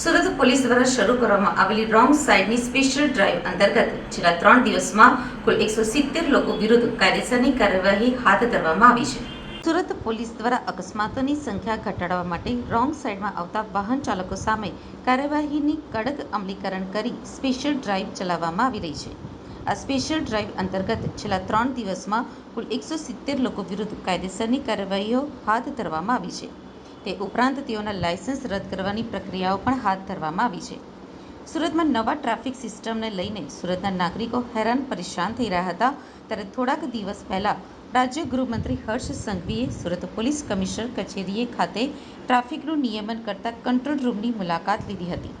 Surat police દ્વારા શરૂ કરવામાં આવેલી રોંગ સાઇડની સ્પેશિયલ ડ્રાઈવ અંતર્ગત છેલ્લા ત્રણ દિવસમાં કુલ એકસો સિત્તેર લોકો વિરુદ્ધ કાયદેસરની કાર્યવાહી હાથ ધરવામાં આવી છે. સુરત પોલીસ દ્વારા અકસ્માતોની સંખ્યા ઘટાડવા માટે રોંગ સાઇડમાં આવતા વાહન ચાલકો સામે કાર્યવાહીની કડક અમલીકરણ કરી સ્પેશિયલ ડ્રાઈવ ચલાવવામાં આવી રહી છે. આ સ્પેશિયલ ડ્રાઈવ અંતર્ગત છેલ્લા ત્રણ દિવસમાં કુલ એકસો સિત્તેર લોકો વિરુદ્ધ કાયદેસરની કાર્યવાહીઓ હાથ ધરવામાં આવી છે. તે ઉપરાંત તેઓના લાયસન્સ રદ કરવાની પ્રક્રિયાઓ પણ હાથ ધરવામાં આવી છે. સુરતમાં નવા ટ્રાફિક સિસ્ટમને લઈને સુરતના નાગરિકો હેરાન પરેશાન થઈ રહ્યા હતા. ત્યારે થોડાક દિવસ પહેલા રાજ્ય ગૃહમંત્રી હર્ષ સંઘવીએ સુરત પોલીસ કમિશનર કચેરીએ ખાતે ટ્રાફિકનું નિયમન કરતા કંટ્રોલ રૂમની મુલાકાત લીધી હતી.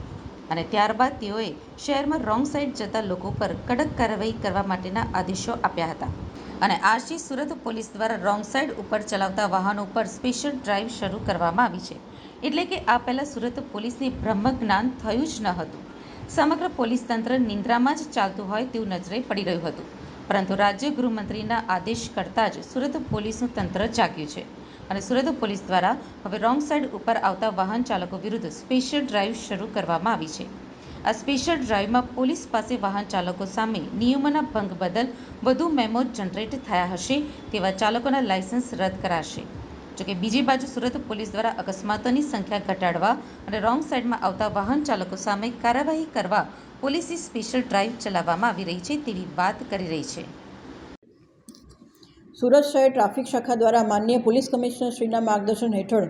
અને ત્યારબાદ તેઓએ શહેરમાં રોંગ સાઈડ જતા લોકો પર કડક કાર્યવાહી કરવા માટેના આદેશો આપ્યા હતા. અને આજથી સુરત પોલીસ દ્વારા રોંગ સાઈડ ઉપર ચલાવતા વાહનો પર સ્પેશિયલ ડ્રાઈવ શરૂ કરવામાં આવી છે. એટલે કે આ પહેલાં સુરત પોલીસને બ્રહ્મ જ્ઞાન થયું જ ન હતું. સમગ્ર પોલીસ તંત્ર નિંદ્રામાં જ ચાલતું હોય તેવું નજરે પડી રહ્યું હતું. પરંતુ રાજ્ય ગૃહમંત્રીના આદેશ કરતાં જ સુરત પોલીસનું તંત્ર જાગ્યું છે. અને સુરત પોલીસ દ્વારા હવે રોંગ સાઈડ ઉપર આવતા વાહન ચાલકો વિરુદ્ધ સ્પેશિયલ ડ્રાઈવ શરૂ કરવામાં આવી છે. આ સ્પેશિયલ ડ્રાઈવમાં પોલીસ પાસે વાહન ચાલકો સામે નિયમોના ભંગ બદલ વધુ મેમો જનરેટ થયા હશે તેવા ચાલકોના લાયસન્સ રદ કરાશે. જોકે બીજી બાજુ સુરત પોલીસ દ્વારા અકસ્માતોની સંખ્યા ઘટાડવા અને રોંગ સાઈડમાં આવતા વાહન ચાલકો સામે કાર્યવાહી કરવા પોલીસની સ્પેશિયલ ડ્રાઈવ ચલાવવામાં આવી રહી છે તેવી વાત કરી રહી છે. સુરત શહેર ટ્રાફિક શાખા દ્વારા માન્ય પોલીસ કમિશનર શ્રીના માર્ગદર્શન હેઠળ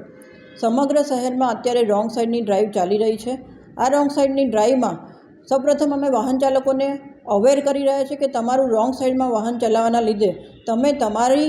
સમગ્ર શહેરમાં અત્યારે રોંગ સાઈડની ડ્રાઈવ ચાલી રહી છે. આ રોંગ સાઈડની ડ્રાઈવમાં સૌપ્રથમ અમે વાહન ચાલકોને અવેર કરી રહ્યા છીએ કે તમારું રોંગ સાઈડમાં વાહન ચલાવવાના લીધે તમે તમારી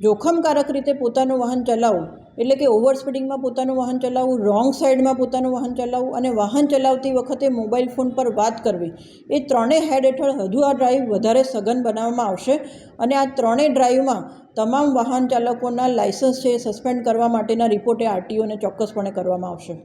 જોખમકારક રીતે પોતાનું વાહન ચલાવવું એટલે કે ઓવર સ્પીડિંગમાં પોતાનું વાહન ચલાવવું, રોંગ સાઈડમાં પોતાનું વાહન ચલાવવું અને વાહન ચલાવતી વખતે મોબાઈલ ફોન પર વાત કરવી, એ ત્રણેય હેડ હેઠળ હજુ આ ડ્રાઈવ વધારે સઘન બનાવવામાં આવશે અને આ ત્રણેય ડ્રાઈવમાં તમામ વાહન ચાલકોના લાયસન્સ છે સસ્પેન્ડ કરવા માટેના રિપોર્ટે આરટીઓને ચોક્કસપણે કરવામાં આવશે.